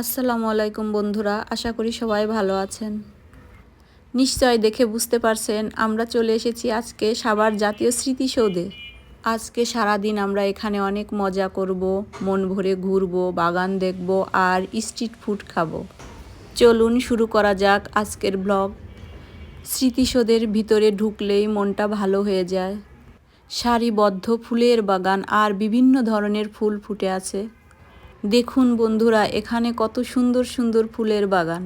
আসসালামু আলাইকুম বন্ধুরা, আশা করি সবাই ভালো আছেন। নিশ্চয় দেখে বুঝতে পারছেন, আমরা চলে এসেছি আজকে সাভার জাতীয় স্মৃতিসৌধে। আজকে সারাদিন আমরা এখানে অনেক মজা করব, মন ভরে ঘুরবো, বাগান দেখব আর স্ট্রিট ফুড খাব। চলুন শুরু করা যাক আজকের ব্লগ। স্মৃতিসৌধের ভিতরে ঢুকলেই মনটা ভালো হয়ে যায়। সারিবদ্ধ ফুলের বাগান আর বিভিন্ন ধরনের ফুল ফুটে আছে। দেখুন বন্ধুরা, এখানে কত সুন্দর সুন্দর ফুলের বাগান।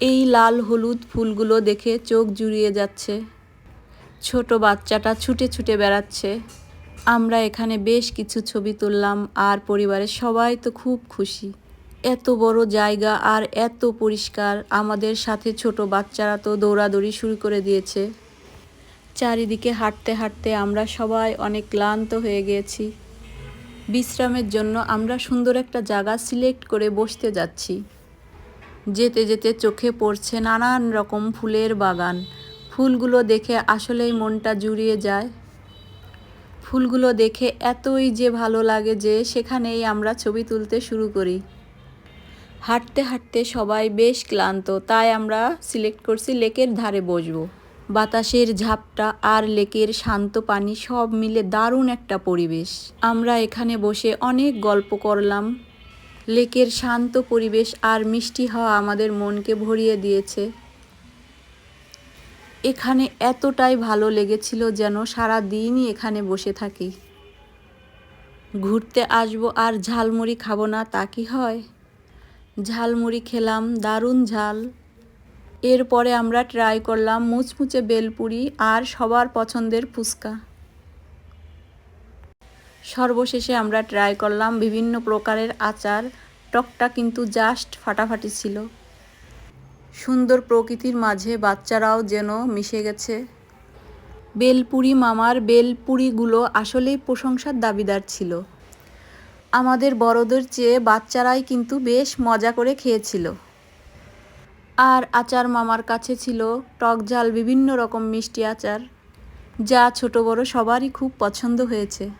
এই লাল হলুদ ফুলগুলো দেখে চোখ জুড়িয়ে যাচ্ছে। ছোট বাচ্চাটা ছুটে ছুটে বেড়াচ্ছে। আমরা এখানে বেশ কিছু ছবি তুললাম আর পরিবারের সবাই তো খুব খুশি। এত বড় জায়গা আর এত পরিষ্কার, আমাদের সাথে ছোট বাচ্চারা তো দৌড়াদৌড়ি শুরু করে দিয়েছে। চারিদিকে হাঁটতে হাঁটতে আমরা সবাই অনেক ক্লান্ত হয়ে গিয়েছি বিশ্রামের জন্য আমরা সুন্দর একটা জায়গা সিলেক্ট করে বসতে যাচ্ছি। যেতে যেতে চোখে পড়ছে নানান রকম ফুলের বাগান। ফুলগুলো দেখে আসলেই মনটা জুড়িয়ে যায়। ফুলগুলো দেখে এতই যে ভালো লাগে যে সেখানেই আমরা ছবি তুলতে শুরু করি। হাঁটতে হাঁটতে সবাই বেশ ক্লান্ত, তাই আমরা সিলেক্ট করছি লেকের ধারে বসবো। বাতাসের ঝাপটা আর লেকের শান্ত পানি সব মিলে দারুণ একটা পরিবেশ। আমরা এখানে বসে অনেক গল্প করলাম। লেকের শান্ত পরিবেশ আর মিষ্টি হাওয়া আমাদের মনকে ভরিয়ে দিয়েছে। এখানে এতটাই ভালো লেগেছিল যেন সারা দিনই এখানে বসে থাকি। ঘুরতে আসব আর ঝালমুড়ি খাব না তা কি হয়? ঝালমুড়ি খেলাম, দারুণ ঝাল। এরপরে আমরা ট্রাই করলাম মুচমুচে বেলপুরি আর সবার পছন্দের ফুচকা। সর্বশেষে আমরা ট্রাই করলাম বিভিন্ন প্রকারের আচার। টকটা কিন্তু জাস্ট ফাটাফাটি ছিল। সুন্দর প্রকৃতির মাঝে বাচ্চারাও যেন মিশে গেছে। বেলপুরি মামার বেলপুরিগুলো আসলেই প্রশংসার দাবিদার ছিল। আমাদের বড়দের চেয়ে বাচ্চারাই কিন্তু বেশ মজা করে খেয়েছিল। আর আচার মামার কাছে ছিল টক ঝাল, বিভিন্ন রকম মিষ্টি আচার, যা ছোট বড় সবারই খুব পছন্দ হয়েছে।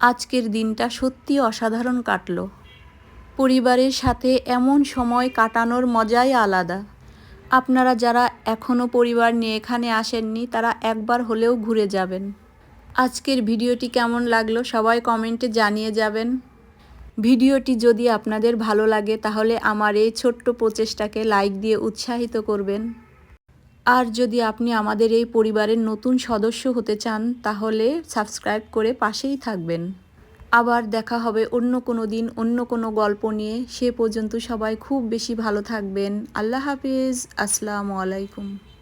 আজকের দিনটা সত্যি অসাধারণ কাটল। পরিবারের সাথে এমন সময় কাটানোর মজাই আলাদা। আপনারা যারা এখনও পরিবার নিয়ে এখানে আসেননি, তারা একবার হলেও ঘুরে যাবেন। আজকের ভিডিওটি কেমন লাগল সবাই কমেন্টে জানিয়ে যাবেন। ভিডিওটি যদি আপনাদের ভালো লাগে, তাহলে আমার এই ছোট্ট প্রচেষ্টাকে লাইক দিয়ে উৎসাহিত করবেন। আর যদি আপনি আমাদের এই পরিবারের নতুন সদস্য হতে চান, তাহলে সাবস্ক্রাইব করে পাশেই থাকবেন। আবার দেখা হবে অন্য কোনো দিন, অন্য কোনো গল্প নিয়ে। সে পর্যন্ত সবাই খুব বেশি ভালো থাকবেন। আল্লাহ হাফিজ। আসসালামু আলাইকুম।